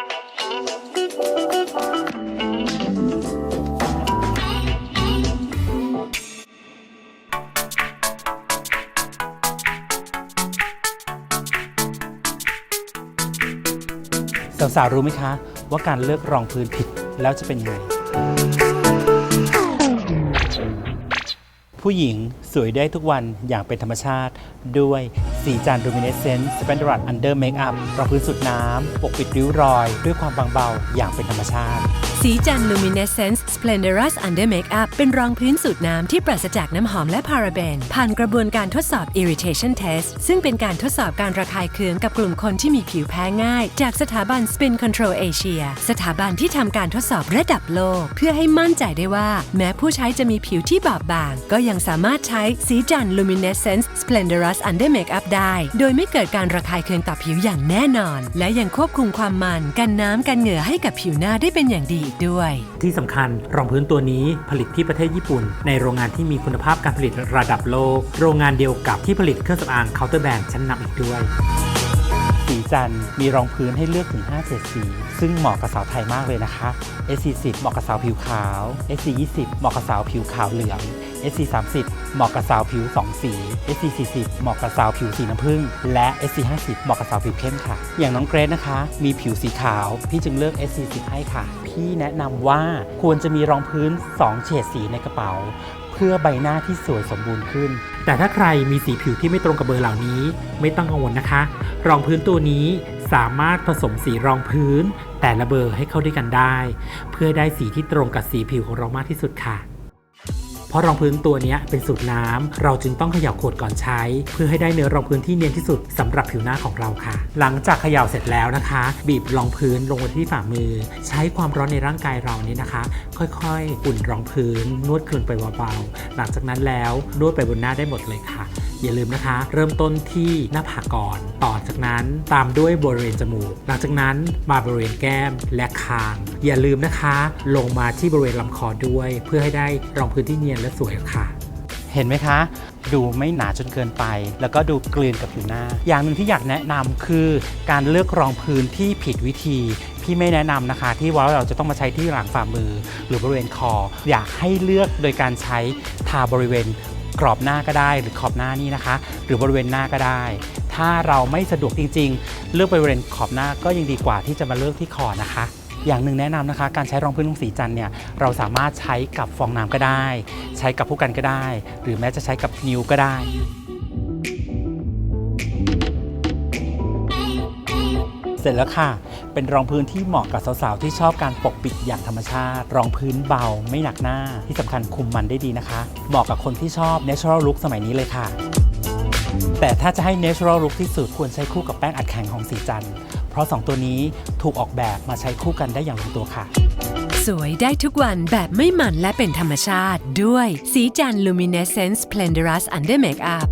สาวๆรู้ไหมคะ ว่าการเลือกรองพื้นผิดแล้วจะเป็นยังไง ผู้หญิงสวยได้ทุกวันอย่างเป็นธรรมชาติด้วยสีจันทร์ Luminescent Splendorous Under Makeup รองพื้นสุดน้ำ ปกปิดริ้วรอย ด้วยความบางเบาอย่างเป็นธรรมชาติ สีจันทร์ Luminescence Splendorous Under Makeup เป็นรองพื้นสูตรน้ำที่ปราศจากน้ำหอมและพาราเบน ผ่านกระบวนการทดสอบ Irritation Test ซึ่งเป็นการทดสอบการระคายเคืองกับกลุ่มคนที่มีผิวแพ้ง่าย จากสถาบัน Spin Control Asia สถาบันที่ทำการทดสอบระดับโลก เพื่อให้มั่นใจได้ว่า แม้ผู้ใช้จะมีผิวที่บอบบาง ก็ยังสามารถใช้สีจันทร์ Luminescence Splendorous Under Makeup ได้ โดยไม่เกิดการระคายเคืองต่อผิวอย่างแน่นอน และยังควบคุมความมันกันน้ำกันเหงื่อให้กับผิวหน้าได้เป็นอย่างดีอีกด้วย ที่สำคัญรองพื้นตัวนี้ผลิตที่ประเทศญี่ปุ่น ในโรงงานที่มีคุณภาพการผลิตระดับโลก โรงงานเดียวกับที่ผลิตเครื่องสำอางเคาน์เตอร์แบรนด์ชั้นนำอีกด้วยสีจันทร์มีรองพื้นให้เลือกถึง 5 เฉดสี ซึ่งเหมาะกับสาวไทยมากเลยนะคะ SC10 เหมาะกับสาวผิวขาว SC20 เหมาะกับสาวผิวขาวเหลือง SC30 เหมาะกับสาวผิว 2 สี SC40 เหมาะกับสาวผิวสีน้ำผึ้งและ SC50 เหมาะกับสาวผิวเข้มค่ะ อย่างน้องเกรซนะคะ มีผิวสีขาว พี่จึงเลือก SC10 ให้ค่ะ พี่แนะนำว่าควรจะมีรองพื้น 2 เฉดสีในกระเป๋า เพื่อใบหน้าที่สวยสมบูรณ์ขึ้น แต่ถ้าใครมีสีผิวที่ไม่ตรงกับเบอร์เหล่านี้ ไม่ต้องกังวลนะคะ รองพื้นตัวนี้สามารถผสมสีรองพื้น แต่ละเบอร์ให้เข้าด้วยกันได้ เพื่อได้สีที่ตรงกับสีผิวของเรามากที่สุดค่ะ เพราะรองพื้นตัวนี้เป็นสูตรน้ำเราจึงต้องเขย่าขวดก่อนใช้ เพื่อให้ได้เนื้อรองพื้นที่เนียนที่สุดสำหรับผิวหน้าของเราค่ะ หลังจากเขย่าเสร็จแล้วนะคะ บีบรองพื้นลงบนที่ฝ่ามือ ใช้ความร้อนในร่างกายเรานี้นะคะ ค่อยๆ อุ่นรองพื้น นวดคลึงไปเบาๆหลังจากนั้นแล้วนวดไปบนหน้าได้หมดเลยค่ะ อย่าลืมนะคะ เริ่มต้นที่หน้าผากก่อน ต่อจากนั้นตามด้วยบริเวณจมูก หลังจากนั้นมาบริเวณแก้มและคาง อย่าลืมนะคะ ลงมาที่บริเวณลำคอด้วย เพื่อให้ได้รองพื้นที่เนียนและสวยค่ะ เห็นไหมคะ ดูไม่หนาจนเกินไป แล้วก็ดูกลืนกับผิวหน้า อย่างหนึ่งที่อยากแนะนำคือการเลือกรองพื้นที่ผิดวิธี พี่ไม่แนะนำนะคะ ที่ว่าเราจะต้องมาใช้ที่หลังฝ่ามือ หรือบริเวณคอ อยากให้เลือกโดยการใช้ทาบริเวณ กรอบหน้าก็ได้หรือขอบหน้านี่นะคะ หรือบริเวณหน้าก็ได้ ถ้าเราไม่สะดวกจริง ๆ เลือกบริเวณขอบหน้าก็ยังดีกว่าที่จะมาเลือกที่คอนะคะอย่างหนึ่งแนะนำนะคะ การใช้รองพื้นของสีจันเนี่ยเราสามารถใช้กับฟองน้ำก็ได้ ใช้กับผู้กันก็ได้ หรือแม้จะใช้กับนิ้วก็ได้ ร็จแล้วค่ะ เป็นรองพื้นที่เหมาะกับสาวๆ ที่ชอบการปกปิดอย่างธรรมชาติ รองพื้นเบาไม่หนักหน้า ที่สำคัญคุมมันได้ดีนะคะ เหมาะกับคนที่ชอบ natural look สมัยนี้เลยค่ะ แต่ถ้าจะให้ natural look ที่สุดควรใช้คู่กับแป้งอัดแข็งของสีจันทร์เพราะ 2 ตัวนี้ถูกออกแบบมาใช้คู่กันได้อย่างลงตัวค่ะ สวยได้ทุกวันแบบไม่หมันและเป็นธรรมชาติด้วยสีจัน Luminescence Plendorous Under Makeup